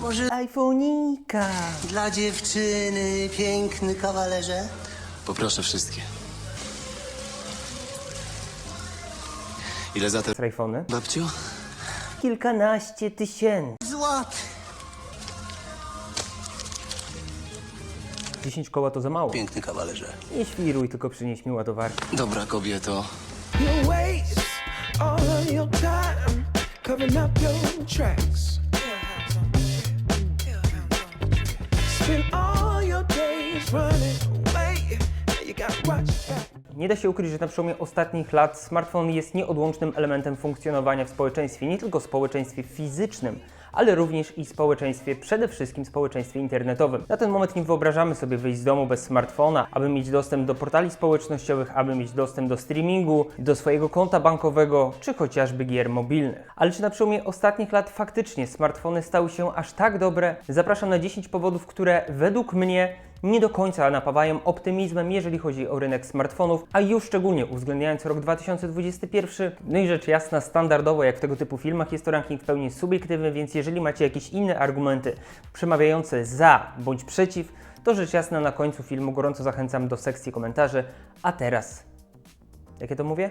Może iPhone'ika. dla dziewczyny, piękny kawalerze? Poproszę wszystkie. Ile za te... iPhony? Babciu? Kilkanaście tysięcy. Złot. 10 koła to za mało. Piękny kawalerze. Nie świruj, tylko przynieś mi ładowarkę. Dobra kobieto. You waste all of your time covering up your tracks. Nie da się ukryć, że na przełomie ostatnich lat smartfon jest nieodłącznym elementem funkcjonowania w społeczeństwie, nie tylko społeczeństwie fizycznym, ale również i społeczeństwie, przede wszystkim społeczeństwie internetowym. Na ten moment nie wyobrażamy sobie wyjść z domu bez smartfona, aby mieć dostęp do portali społecznościowych, aby mieć dostęp do streamingu, do swojego konta bankowego, czy chociażby gier mobilnych. Ale czy na przełomie ostatnich lat faktycznie smartfony stały się aż tak dobre? Zapraszam na 10 powodów, które według mnie nie do końca napawają optymizmem, jeżeli chodzi o rynek smartfonów, a już szczególnie uwzględniając rok 2021. No i rzecz jasna, standardowo jak w tego typu filmach jest to ranking w pełni subiektywny, więc jeżeli macie jakieś inne argumenty przemawiające za bądź przeciw, to rzecz jasna na końcu filmu gorąco zachęcam do sekcji komentarzy. A teraz, jakie to mówię?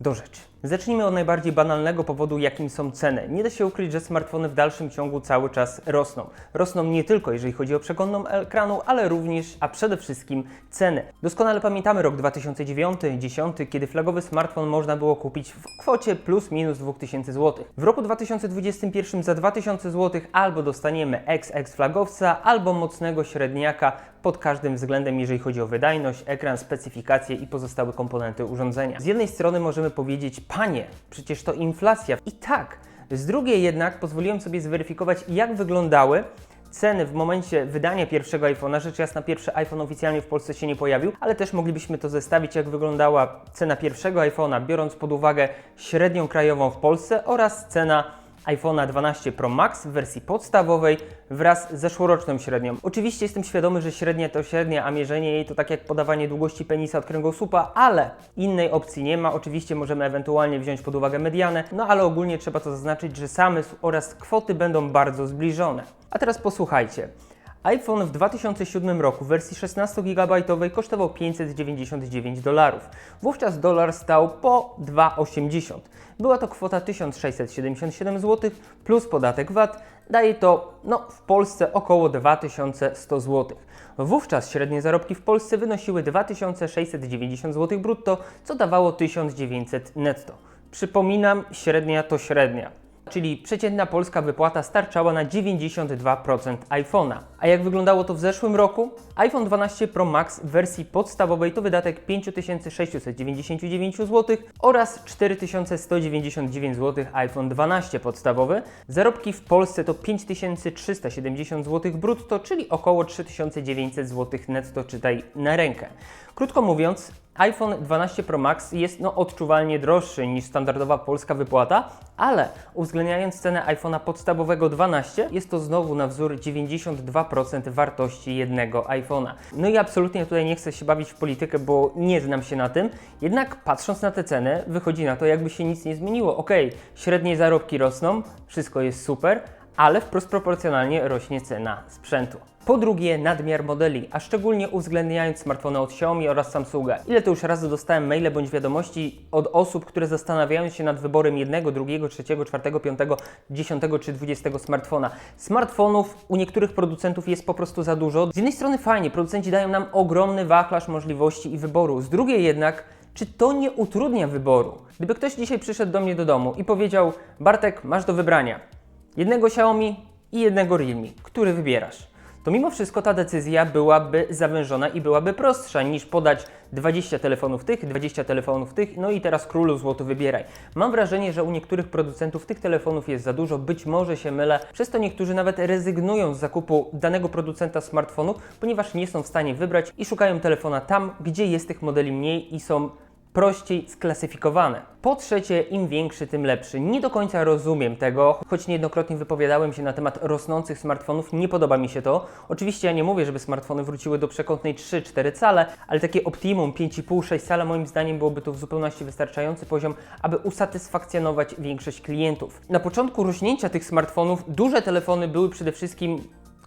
Do rzeczy. Zacznijmy od najbardziej banalnego powodu, jakim są ceny. Nie da się ukryć, że smartfony w dalszym ciągu cały czas rosną. Rosną nie tylko jeżeli chodzi o przeglądną ekranu, ale również, a przede wszystkim ceny. Doskonale pamiętamy rok 2009-2010, kiedy flagowy smartfon można było kupić w kwocie plus minus 2000 zł. W roku 2021 za 2000 zł albo dostaniemy XX flagowca, albo mocnego średniaka pod każdym względem, jeżeli chodzi o wydajność, ekran, specyfikacje i pozostałe komponenty urządzenia. Z jednej strony możemy powiedzieć, panie, przecież to inflacja. I tak, z drugiej jednak pozwoliłem sobie zweryfikować, jak wyglądały ceny w momencie wydania pierwszego iPhone'a. Rzecz jasna, pierwszy iPhone oficjalnie w Polsce się nie pojawił, ale też moglibyśmy to zestawić, jak wyglądała cena pierwszego iPhone'a, biorąc pod uwagę średnią krajową w Polsce oraz cena iPhone'a 12 Pro Max w wersji podstawowej wraz z zeszłoroczną średnią. Oczywiście jestem świadomy, że średnia to średnia, a mierzenie jej to tak jak podawanie długości penisa od kręgosłupa, ale innej opcji nie ma. Oczywiście możemy ewentualnie wziąć pod uwagę medianę, no ale ogólnie trzeba to zaznaczyć, że zamysł oraz kwoty będą bardzo zbliżone. A teraz posłuchajcie. iPhone w 2007 roku w wersji 16 GB kosztował 599 dolarów. Wówczas dolar stał po 2,80. Była to kwota 1677 zł plus podatek VAT. Daje to no, w Polsce około 2100 zł. Wówczas średnie zarobki w Polsce wynosiły 2690 zł brutto, co dawało 1900 netto. Przypominam, średnia to średnia czyli przeciętna polska wypłata starczała na 92% iPhone'a. A jak wyglądało to w zeszłym roku? iPhone 12 Pro Max w wersji podstawowej to wydatek 5699 zł oraz 4199 zł iPhone 12 podstawowy. Zarobki w Polsce to 5370 zł brutto, czyli około 3900 zł netto, czytaj na rękę. Krótko mówiąc, iPhone 12 Pro Max jest no, odczuwalnie droższy niż standardowa polska wypłata, ale uwzględniając cenę iPhone'a podstawowego 12, jest to znowu na wzór 92% wartości jednego iPhone'a. No i absolutnie tutaj nie chcę się bawić w politykę, bo nie znam się na tym, jednak patrząc na te ceny, wychodzi na to, jakby się nic nie zmieniło. Ok, średnie zarobki rosną, wszystko jest super, ale wprost proporcjonalnie rośnie cena sprzętu. Po drugie, nadmiar modeli, a szczególnie uwzględniając smartfony od Xiaomi oraz Samsunga. Ile to już razy dostałem maile bądź wiadomości od osób, które zastanawiają się nad wyborem jednego, drugiego, trzeciego, czwartego, piątego, dziesiątego czy dwudziestego smartfona. Smartfonów u niektórych producentów jest po prostu za dużo. Z jednej strony fajnie, producenci dają nam ogromny wachlarz możliwości i wyboru. Z drugiej jednak czy to nie utrudnia wyboru? Gdyby ktoś dzisiaj przyszedł do mnie do domu i powiedział: Bartek, masz do wybrania jednego Xiaomi i jednego Realme, który wybierasz? To mimo wszystko ta decyzja byłaby zawężona i byłaby prostsza niż podać 20 telefonów tych, 20 telefonów tych, no i teraz królu złoto wybieraj. Mam wrażenie, że u niektórych producentów tych telefonów jest za dużo, być może się mylę, przez to niektórzy nawet rezygnują z zakupu danego producenta smartfonu, ponieważ nie są w stanie wybrać i szukają telefona tam, gdzie jest tych modeli mniej i są prościej sklasyfikowane. Po trzecie, im większy, tym lepszy. Nie do końca rozumiem tego, choć niejednokrotnie wypowiadałem się na temat rosnących smartfonów, nie podoba mi się to. Oczywiście ja nie mówię, żeby smartfony wróciły do przekątnej 3-4 cale, ale takie optimum 5,5-6 cala moim zdaniem byłoby to w zupełności wystarczający poziom, aby usatysfakcjonować większość klientów. Na początku rośnięcia tych smartfonów duże telefony były przede wszystkim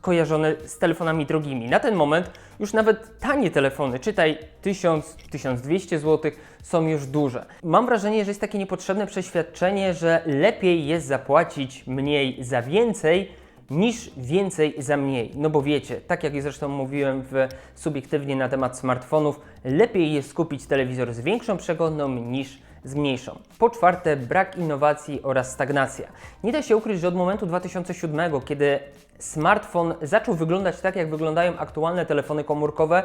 kojarzone z telefonami drogimi. Na ten moment już nawet tanie telefony, czytaj 1000-1200 zł, są już duże. Mam wrażenie, że jest takie niepotrzebne przeświadczenie, że lepiej jest zapłacić mniej za więcej, niż więcej za mniej. No bo wiecie, tak jak zresztą mówiłem w subiektywnie na temat smartfonów, lepiej jest kupić telewizor z większą przeglądną niż z mniejszą. Po czwarte, brak innowacji oraz stagnacja. Nie da się ukryć, że od momentu 2007, kiedy smartfon zaczął wyglądać tak, jak wyglądają aktualne telefony komórkowe,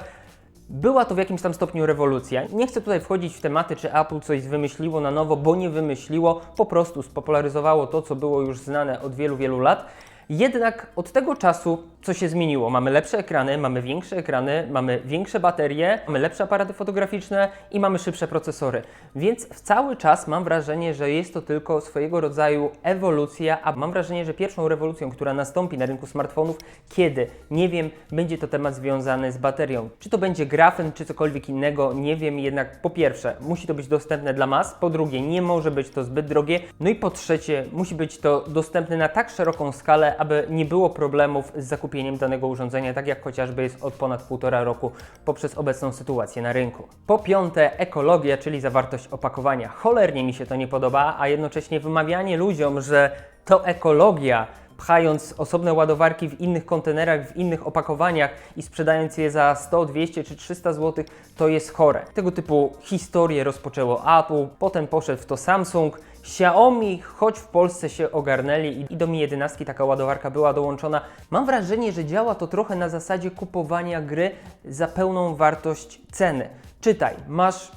była to w jakimś tam stopniu rewolucja. Nie chcę tutaj wchodzić w tematy, czy Apple coś wymyśliło na nowo, bo nie wymyśliło, po prostu spopularyzowało to, co było już znane od wielu, wielu lat. Jednak od tego czasu co się zmieniło? Mamy lepsze ekrany, mamy większe ekrany, mamy większe baterie, mamy lepsze aparaty fotograficzne i mamy szybsze procesory. Więc w cały czas mam wrażenie, że jest to tylko swojego rodzaju ewolucja, a mam wrażenie, że pierwszą rewolucją, która nastąpi na rynku smartfonów, kiedy? Nie wiem, będzie to temat związany z baterią. Czy to będzie grafen, czy cokolwiek innego, nie wiem, jednak po pierwsze, musi to być dostępne dla mas, po drugie, nie może być to zbyt drogie, no i po trzecie, musi być to dostępne na tak szeroką skalę, aby nie było problemów z zakupieniem danego urządzenia, tak jak chociażby jest od ponad półtora roku poprzez obecną sytuację na rynku. Po piąte, ekologia, czyli zawartość opakowania. Cholernie mi się to nie podoba, a jednocześnie wymawianie ludziom, że to ekologia, pchając osobne ładowarki w innych kontenerach, w innych opakowaniach i sprzedając je za 100, 200 czy 300 zł, to jest chore. Tego typu historie rozpoczęło Apple, potem poszedł w to Samsung, Xiaomi, choć w Polsce się ogarnęli i do Mi 11 taka ładowarka była dołączona, mam wrażenie, że działa to trochę na zasadzie kupowania gry za pełną wartość ceny. Czytaj, masz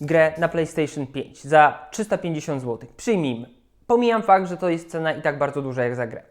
grę na PlayStation 5 za 350 zł. Przyjmijmy. Pomijam fakt, że to jest cena i tak bardzo duża jak za grę.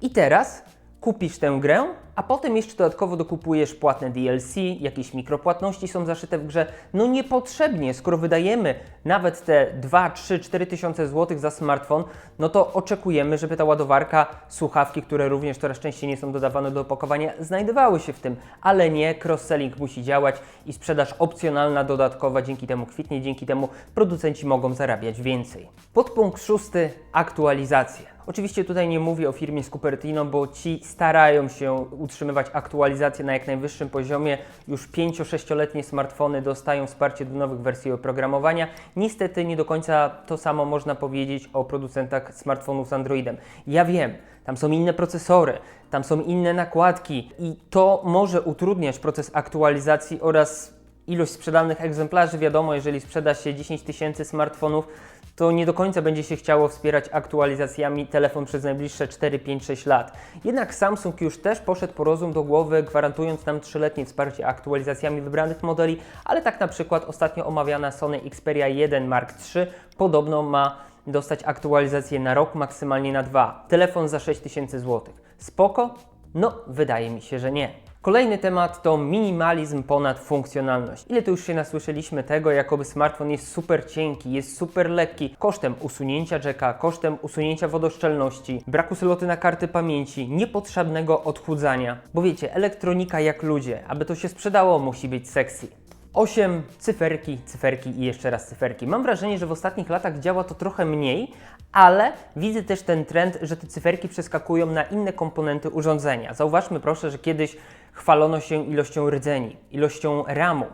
I teraz kupisz tę grę, a potem jeszcze dodatkowo dokupujesz płatne DLC, jakieś mikropłatności są zaszyte w grze. No niepotrzebnie, skoro wydajemy nawet te 2, 3, 4 tysiące złotych za smartfon, no to oczekujemy, żeby ta ładowarka, słuchawki, które również coraz częściej nie są dodawane do opakowania, znajdowały się w tym, ale nie, cross-selling musi działać i sprzedaż opcjonalna, dodatkowa dzięki temu kwitnie, dzięki temu producenci mogą zarabiać więcej. Podpunkt szósty, aktualizacje. Oczywiście tutaj nie mówię o firmie z Cupertino, bo ci starają się utrzymywać aktualizacje na jak najwyższym poziomie. Już 5-6-letnie smartfony dostają wsparcie do nowych wersji oprogramowania. Niestety nie do końca to samo można powiedzieć o producentach smartfonów z Androidem. Ja wiem, tam są inne procesory, tam są inne nakładki i to może utrudniać proces aktualizacji oraz ilość sprzedanych egzemplarzy. Wiadomo, jeżeli sprzeda się 10 tysięcy smartfonów, to nie do końca będzie się chciało wspierać aktualizacjami telefon przez najbliższe 4, 5, 6 lat. Jednak Samsung już też poszedł po rozum do głowy, gwarantując nam 3-letnie wsparcie aktualizacjami wybranych modeli, ale tak na przykład ostatnio omawiana Sony Xperia 1 Mark III podobno ma dostać aktualizację na rok, maksymalnie na dwa. Telefon za 6000 zł. Spoko? No, wydaje mi się, że nie. Kolejny temat to minimalizm ponad funkcjonalność. Ile tu już się nasłyszeliśmy tego, jakoby smartfon jest super cienki, jest super lekki, kosztem usunięcia jacka, kosztem usunięcia wodoszczelności, braku sloty na karty pamięci, niepotrzebnego odchudzania. Bo wiecie, elektronika jak ludzie, aby to się sprzedało, musi być sexy. 8 cyferki, cyferki i jeszcze raz cyferki. Mam wrażenie, że w ostatnich latach działa to trochę mniej, ale widzę też ten trend, że te cyferki przeskakują na inne komponenty urządzenia. Zauważmy proszę, że kiedyś chwalono się ilością rdzeni, ilością RAMu,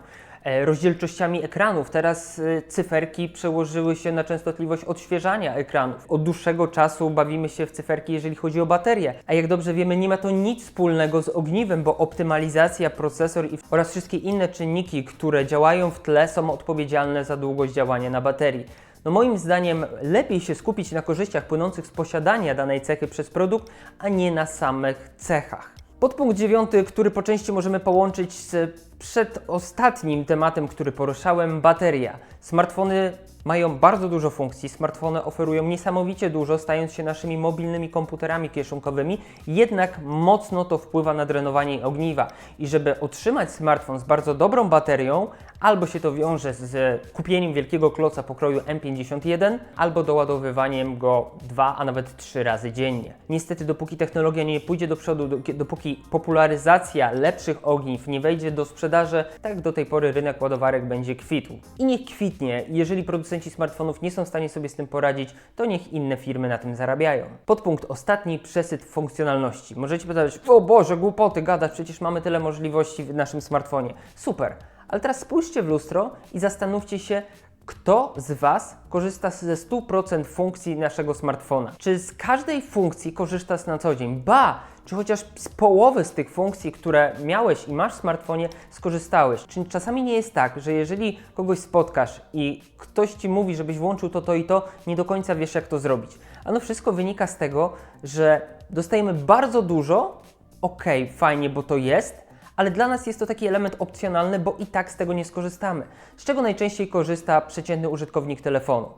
rozdzielczościami ekranów. Teraz e, cyferki przełożyły się na częstotliwość odświeżania ekranów. Od dłuższego czasu bawimy się w cyferki, jeżeli chodzi o baterię. A jak dobrze wiemy, nie ma to nic wspólnego z ogniwem, bo optymalizacja, procesor oraz wszystkie inne czynniki, które działają w tle, są odpowiedzialne za długość działania na baterii. No moim zdaniem lepiej się skupić na korzyściach płynących z posiadania danej cechy przez produkt, a nie na samych cechach. Podpunkt dziewiąty, który po części możemy połączyć z przedostatnim tematem, który poruszałem, bateria. Smartfony Mają bardzo dużo funkcji, smartfony oferują niesamowicie dużo, stając się naszymi mobilnymi komputerami kieszonkowymi, jednak mocno to wpływa na drenowanie ogniwa. I żeby otrzymać smartfon z bardzo dobrą baterią, albo się to wiąże z kupieniem wielkiego kloca pokroju M51, albo doładowywaniem go dwa, a nawet trzy razy dziennie. Niestety, dopóki technologia nie pójdzie do przodu, do- dopóki popularyzacja lepszych ogniw nie wejdzie do sprzedaży, tak do tej pory rynek ładowarek będzie kwitł. I niech kwitnie, jeżeli producenci smartfonów nie są w stanie sobie z tym poradzić, to niech inne firmy na tym zarabiają. Podpunkt ostatni, przesyt funkcjonalności. Możecie pytać, o Boże, głupoty gadasz, przecież mamy tyle możliwości w naszym smartfonie. Super, ale teraz spójrzcie w lustro i zastanówcie się, kto z Was korzysta ze 100% funkcji naszego smartfona? Czy z każdej funkcji korzystasz na co dzień? Ba! Czy chociaż z połowy z tych funkcji, które miałeś i masz w smartfonie, skorzystałeś? Czy czasami nie jest tak, że jeżeli kogoś spotkasz i ktoś Ci mówi, żebyś włączył to, to i to, nie do końca wiesz, jak to zrobić? Ano wszystko wynika z tego, że dostajemy bardzo dużo, okej, fajnie, bo to jest, ale dla nas jest to taki element opcjonalny, bo i tak z tego nie skorzystamy. Z czego najczęściej korzysta przeciętny użytkownik telefonu?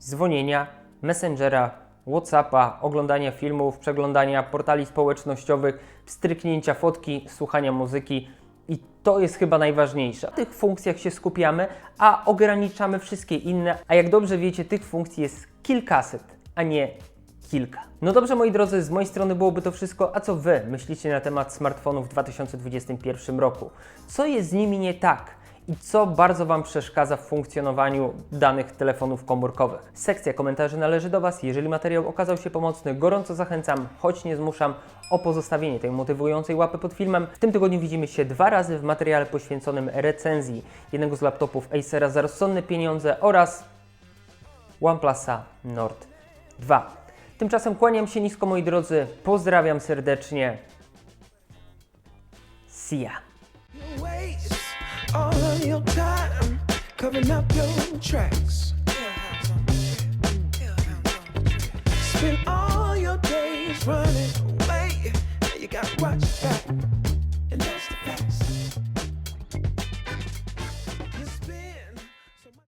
Dzwonienia, Messengera, Whatsappa, oglądania filmów, przeglądania portali społecznościowych, stryknięcia fotki, słuchania muzyki. I to jest chyba najważniejsze. Na tych funkcjach się skupiamy, a ograniczamy wszystkie inne. A jak dobrze wiecie, tych funkcji jest kilkaset, a nie kilka. No dobrze, moi drodzy, z mojej strony byłoby to wszystko. A co Wy myślicie na temat smartfonów w 2021 roku? Co jest z nimi nie tak? I co bardzo Wam przeszkadza w funkcjonowaniu danych telefonów komórkowych? Sekcja komentarzy należy do Was. Jeżeli materiał okazał się pomocny, gorąco zachęcam, choć nie zmuszam, o pozostawienie tej motywującej łapy pod filmem. W tym tygodniu widzimy się dwa razy w materiale poświęconym recenzji jednego z laptopów Acera za rozsądne pieniądze oraz OnePlusa Nord 2. Tymczasem kłaniam się nisko, moi drodzy. Pozdrawiam serdecznie. See ya. All of your time covering up your tracks. Spend all your days running away. Now you gotta watch back.